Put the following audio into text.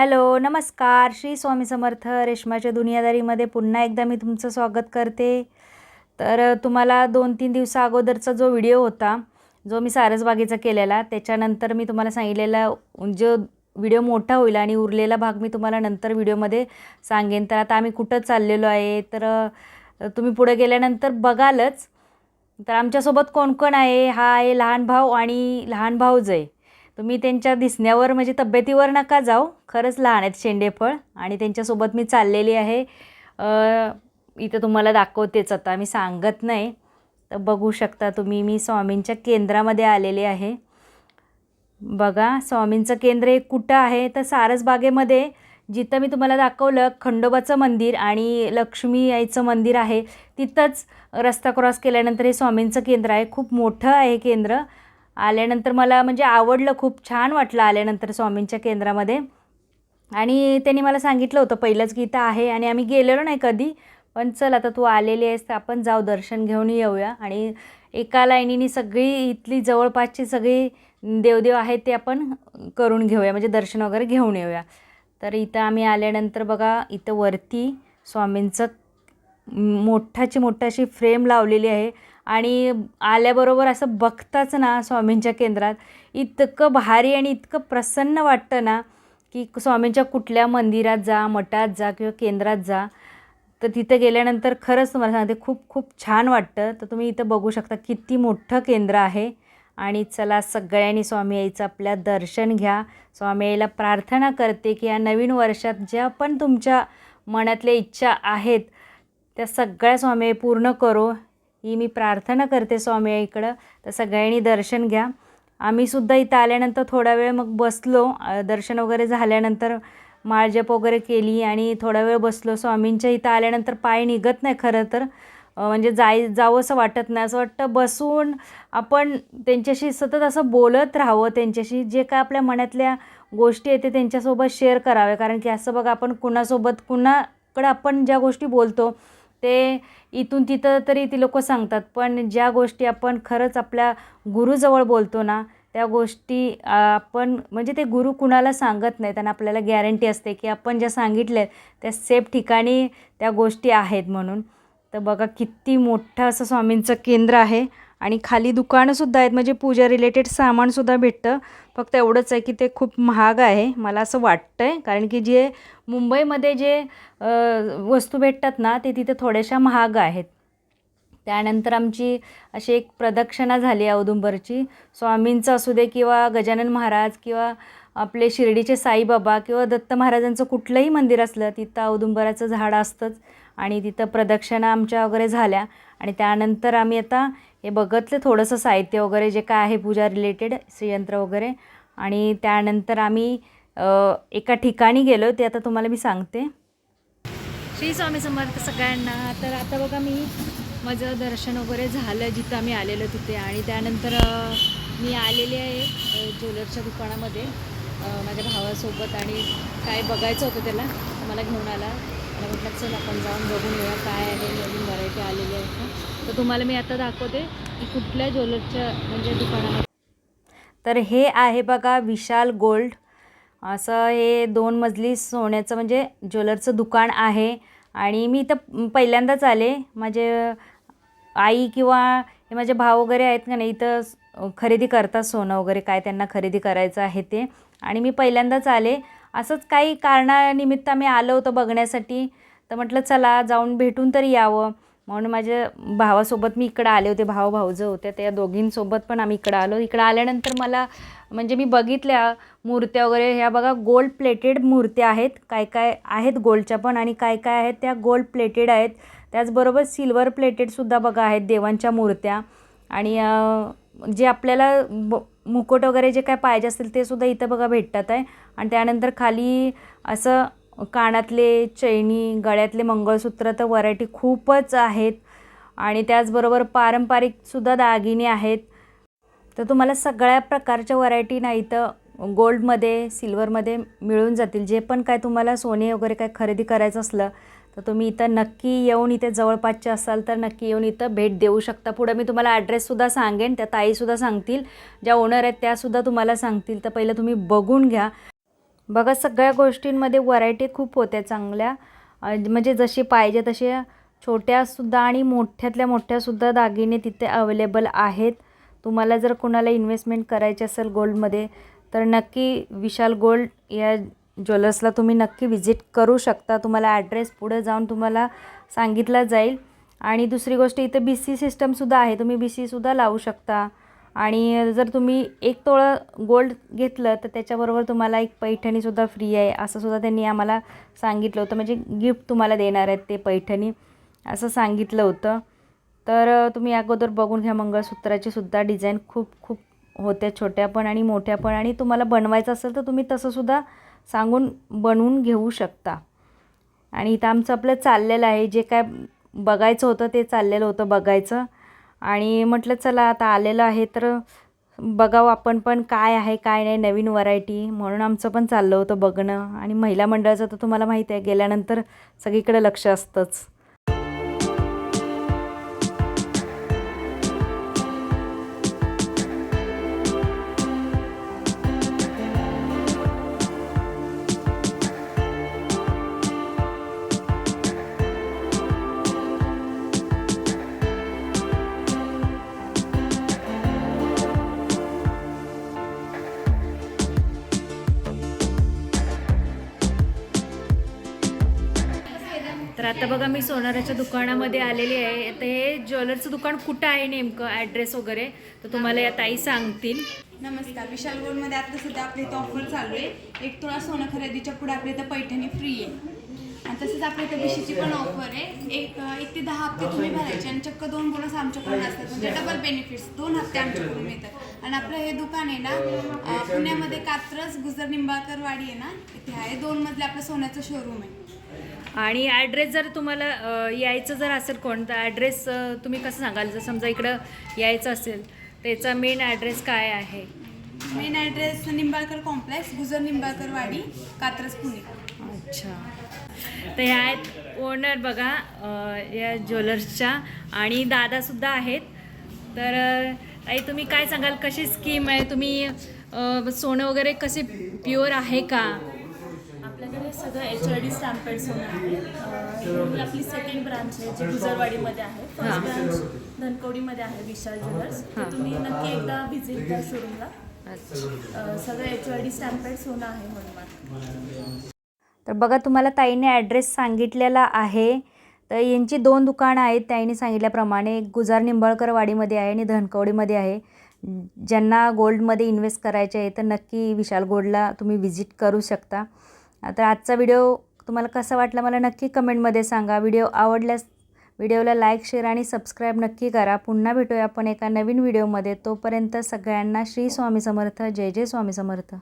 Hello नमस्कार. श्री स्वामी समर्थ रेशमाच्या दुनियादारीमध्ये पुन्हा एकदा मी तुमचं स्वागत करते. तर तुम्हाला दोन तीन दिवसा अगोदरचा जो व्हिडिओ होता जो मी सारसबागेचा केलेला त्याच्यानंतर मी तुम्हाला सांगितलेला जो व्हिडिओ मोठा होईल आणि उरलेला भाग मी तुम्हाला नंतर व्हिडिओमध्ये सांगेन. तर आता आम्ही कुठं चाललेलो आहे? तर तुम्ही पुढे गेल्यानंतर बघालच. तर आमच्यासोबत कोण कोण आहे? हा आहे लहान भाऊ आणि लहान भाऊज आहे तुम्ही त्यांच्या दिसण्यावर म्हणजे तब्येतीवर नका जाऊ. खरंच लहान आहेत शेंडेफळ आणि त्यांच्यासोबत मी चाललेली आहे. इथं तुम्हाला दाखवतेच आता मी सांगत नाही. तर बघू शकता तुम्ही मी स्वामींच्या केंद्रामध्ये आलेले आहे. बघा स्वामींचं केंद्र हे कुठं आहे? तर सारसबागेमध्ये जिथं मी तुम्हाला दाखवलं खंडोबाचं मंदिर आणि लक्ष्मी आईचं मंदिर आहे. तिथंच रस्ता क्रॉस केल्यानंतर हे स्वामींचं केंद्र आहे. खूप मोठं आहे केंद्र. आल्यानंतर मला म्हणजे आवडलं खूप छान वाटलं आल्यानंतर स्वामींच्या केंद्रामध्ये. आणि त्यांनी मला सांगितलं होतं पहिलंच की इथं आहे आणि आम्ही गेलेलो नाही कधी पण चल आता तू आलेली आहेस तर आपण जाऊ दर्शन घेऊन येऊया. आणि एका लाईनीने सगळी इथली जवळपासची सगळी देवदेव आहेत ते आपण करून घेऊया म्हणजे दर्शन वगैरे घेऊन येऊया. तर इथं आम्ही आल्यानंतर बघा इथं वरती स्वामींचं मोठाची मोठाशी फ्रेम लावलेली आहे. आणि आल्याबरोबर असं बघताच ना स्वामींच्या केंद्रात इतकं भारी आणि इतकं प्रसन्न वाटतं ना की स्वामींच्या कुठल्या मंदिरात जा मठात जा किंवा केंद्रात जा. तर तिथं गेल्यानंतर खरंच तुम्हाला सांगते खूप खूप छान वाटतं. तर तुम्ही इथं बघू शकता किती मोठं केंद्र आहे. आणि चला सगळ्यांनी स्वामी आईचं आपल्या दर्शन घ्या. स्वामी आईला प्रार्थना करते की या नवीन वर्षात ज्या पण तुमच्या मनातल्या इच्छा आहेत त्या सगळ्या स्वामी आई पूर्ण करो. ही मी प्रार्थना करते स्वामी आईकडं. तर सगळ्यांनी दर्शन घ्या. आम्हीसुद्धा इथं आल्यानंतर थोडा वेळ मग बसलो. दर्शन वगैरे झाल्यानंतर माळजप वगैरे केली आणि थोडा वेळ बसलो. स्वामींच्या इथं आल्यानंतर पाय निघत नाही खरं तर. म्हणजे जाय जावंसं वाटत नाही. असं वाटतं बसून आपण त्यांच्याशी सतत असं बोलत राहावं. त्यांच्याशी जे काय आपल्या मनातल्या गोष्टी आहेत ते त्यांच्यासोबत शेअर करावे कारण की असं बघा आपण कुणासोबत कुणाकडं आपण ज्या गोष्टी बोलतो ते इथून तिथं तरी ती लोक सांगतात. पण ज्या गोष्टी आपण खरंच आपल्या गुरुजवळ बोलतो ना त्या गोष्टी आपण म्हणजे ते गुरु कुणाला सांगत नाहीत आणि आपल्याला गॅरंटी असते की आपण ज्या सांगितल्या त्या सेफ ठिकाणी त्या गोष्टी आहेत म्हणून. तर बघा किती मोठं असं स्वामींचं केंद्र आहे. आणि खाली दुकानंसुद्धा आहेत म्हणजे पूजा रिलेटेड सामानसुद्धा भेटतं. फक्त एवढंच आहे की ते खूप महाग आहे मला असं वाटतं आहे कारण की जे मुंबईमध्ये जे वस्तू भेटतात ना ते तिथे थोड्याशा महाग आहेत. त्यानंतर आमची अशी एक प्रदक्षिणा झाली औदुंबरची. स्वामींचं असू दे किंवा गजानन महाराज किंवा आपले शिर्डीचे साईबाबा किंवा दत्त महाराजांचं कुठलंही मंदिर असलं तिथं औदुंबराचं झाड असतंच आणि तिथं प्रदक्षिणा आमच्या वगैरे झाल्या. आणि त्यानंतर आम्ही आता हे बघतले थोडंसं साहित्य वगैरे जे काय आहे पूजा रिलेटेड श्रीयंत्र वगैरे. आणि त्यानंतर आम्ही एका ठिकाणी गेलो ते आता तुम्हाला मी सांगते. श्री स्वामी समर्थ सगळ्यांना. तर आता बघा मी माझं दर्शन वगैरे झालं जिथं आम्ही आलेलो तिथे. आणि त्यानंतर मी आलेले आहे ज्वेलरच्या दुकानामध्ये. माझ्या भावासोबत आणि काय बघायचं होतं त्याला तर मला घेऊन आला. मला म्हटलं चल आपण जाऊन बघून येऊया काय आहे नवीन व्हरायटी आलेली आहे का? तर तुम्हाला मी आता दाखवते की कुठल्या ज्वेलरच्या म्हणजे दुकानामध्ये. तर हे आहे बघा विशाल गोल्ड. असं हे दोन मजली सोन्याचं म्हणजे ज्वेलरचं दुकान आहे. आणि मी इथं पहिल्यांदाच आले. माझे आई किंवा हे माझे भाव वगैरे आहेत का नाही इथं खरेदी करतात सोनं वगैरे काय त्यांना खरेदी करायचं आहे ते. आणि मी पहिल्यांदाच आले. असंच काही कारणानिमित्त आम्ही आलो होतो बघण्यासाठी. तर म्हटलं चला जाऊन भेटून तरी यावं. म्हणून माझ्या भावासोबत मी इकडं आले होते भाऊ भाऊजं होते त्या दोघींसोबत पण आम्ही इकडं आलो. इकडं आल्यानंतर मला म्हणजे मी बघितल्या मूर्त्या वगैरे ह्या बघा गोल्ड प्लेटेड मूर्त्या आहेत. काय काय आहेत गोल्डच्या पण आणि काय काय आहेत त्या गोल्ड प्लेटेड आहेत. त्याचबरोबर सिल्वर प्लेटेडसुद्धा बघा आहेत देवांच्या मूर्त्या. आणि जे आपल्याला ब मुकुट वगैरे जे काय पाहिजे असतील ते सुद्धा इथं बघा भेटतात आहे. आणि त्यानंतर खाली असं कानातले चैनी गळ्यातले मंगळसूत्र तर व्हरायटी खूपच आहेत. आणि त्याचबरोबर पारंपरिकसुद्धा दागिने आहेत. तर तुम्हाला सगळ्या प्रकारच्या व्हरायटी ना इथं गोल्डमध्ये सिल्वरमध्ये मिळून जातील. जे पण काय तुम्हाला सोने वगैरे काय खरेदी करायचं असलं तर तुम्ही इथं नक्की येऊन इथे जवळपासचे असाल तर नक्की येऊन इथं भेट देऊ शकता. पुढं मी तुम्हाला ॲड्रेससुद्धा सांगेन त्या ताईसुद्धा सांगतील ज्या ओनर आहेत त्यासुद्धा तुम्हाला सांगतील. तर पहिलं तुम्ही बघून घ्या. बघा सगळ्या गोष्टींमध्ये व्हरायटी खूप होत्या चांगल्या. म्हणजे जशी पाहिजे तसे छोट्यासुद्धा आणि मोठ्यातल्या मोठ्यासुद्धा दागिने तिथे अवेलेबल आहेत. तुम्हाला जर कोणाला इन्व्हेस्टमेंट करायची असेल गोल्डमध्ये तर नक्की विशाल गोल्ड या ज्वेलर्सला तुम्ही नक्की विजिट करू शकता. तुम्हाला ॲड्रेस पुढे जाऊन तुम्हाला सांगितला जाईल. आणि दुसरी गोष्ट इथं बी सी सिस्टमसुद्धा आहे. तुम्ही बी सीसुद्धा लावू शकता. आणि जर तुम्ही एक तोळं गोल्ड घेतलं तर त्याच्याबरोबर तुम्हाला एक पैठणीसुद्धा फ्री आहे. असंसुद्धा त्यांनी आम्हाला सांगितलं होतं. म्हणजे गिफ्ट तुम्हाला देणार आहेत ते पैठणी असं सांगितलं होतं. तर तुम्ही अगोदर बघून घ्या. मंगळसूत्राची सुद्धा डिझाईन खूप खूप होत्या. छोट्या पण आणि मोठ्या पण. आणि तुम्हाला बनवायचं असेल तर तुम्ही तसंसुद्धा सांगून बनवून घेऊ शकता. आणि इथं आमचं आपलं चाललेलं आहे. जे काय बघायचं होतं ते चाललेलं होतं बघायचं. आणि म्हटलं चला आता आलेलं आहे तर बघावं आपण पण काय आहे काय नाही नवीन व्हरायटी. म्हणून आमचं पण चाललं होतं बघणं. आणि महिला मंडळाचं तर तुम्हाला माहिती आहे गेल्यानंतर सगळीकडे लक्ष असतंच. आता बघा मी सोनाराच्या दुकानामध्ये आलेली आहे. आता हे ज्वेलरचं दुकान कुठं आहे नेमकं? ॲड्रेस वगैरे? तर तुम्हाला या ताई सांगतील. नमस्कार विशाल गोल्डमध्ये आता सध्या आपल्या इथं ऑफर चालू आहे. एक तोळा सोनं खरेदीच्या पुढे आपल्या इथं पैठणी फ्री आहे. आणि तसंच आपल्या इथं विशीची पण ऑफर आहे. एक एक ते दहा हप्ते तुम्ही भरायचे आणि चक्क दोन बोनस आमच्याकडून असतात. म्हणजे डबल बेनिफिट्स दोन हप्ते आमच्याकडून मिळतात. आणि आपलं हे दुकान आहे ना पुण्यामध्ये कात्रज गुजर निंबाळकर वाडी आहे ना इथे आहे. दोन मधले आपलं सोन्याचं शोरूम आहे. आणि ॲड्रेस जर तुम्हाला यायचं जर असेल कोणता ॲड्रेस तुम्ही कसं सांगाल? जर समजा इकडं यायचं असेल त्याचा मेन ॲड्रेस काय आहे? Main address Nimbalkar complex Gujar Nimbalkar Wadi Katraj Pune. अच्छा. तर ह्या आहेत ओनर बघा या ज्वेलर्सच्या आणि दादासुद्धा आहेत. तर ताई तुम्ही काय सांगाल? कशी स्कीम आहे? तुम्ही सोनं वगैरे कसे प्युअर आहे का? सगळं एच आय डी स्टॅम्पेड आहे. अं, ही आपली सेकंड ब्रांच आहे जी गुजरवाडीमध्ये आहे. हां. फर्स्ट ब्रांच धनकवडीमध्ये आहे विशाल ज्वेलर्स. तर तुम्ही नक्की एकदा व्हिजिट द्या शोरूमला सगळं एच आय डी स्टॅम्पेड सोनं आहे म्हणून तर बघा तुम्हाला ताईने ॲड्रेस सांगितलेला आहे. तर यांची दोन दुकानं आहेत ताईने सांगितल्याप्रमाणे एक गुजार निंबाळकर वाडीमध्ये आहे आणि धनकवडीमध्ये आहे. ज्यांना गोल्डमध्ये इन्व्हेस्ट करायचे आहे तर नक्की विशाल गोल्डला तुम्ही विजिट करू शकता. तर आजचा व्हिडिओ तुम्हाला कसा वाटला मला नक्की कमेंटमध्ये सांगा. व्हिडिओ आवडल्यास व्हिडिओला लाईक शेअर आणि सबस्क्राईब नक्की करा. पुन्हा भेटूया आपण एका नवीन व्हिडिओमध्ये. तोपर्यंत सगळ्यांना श्री स्वामी समर्थ. जय जय स्वामी समर्थ.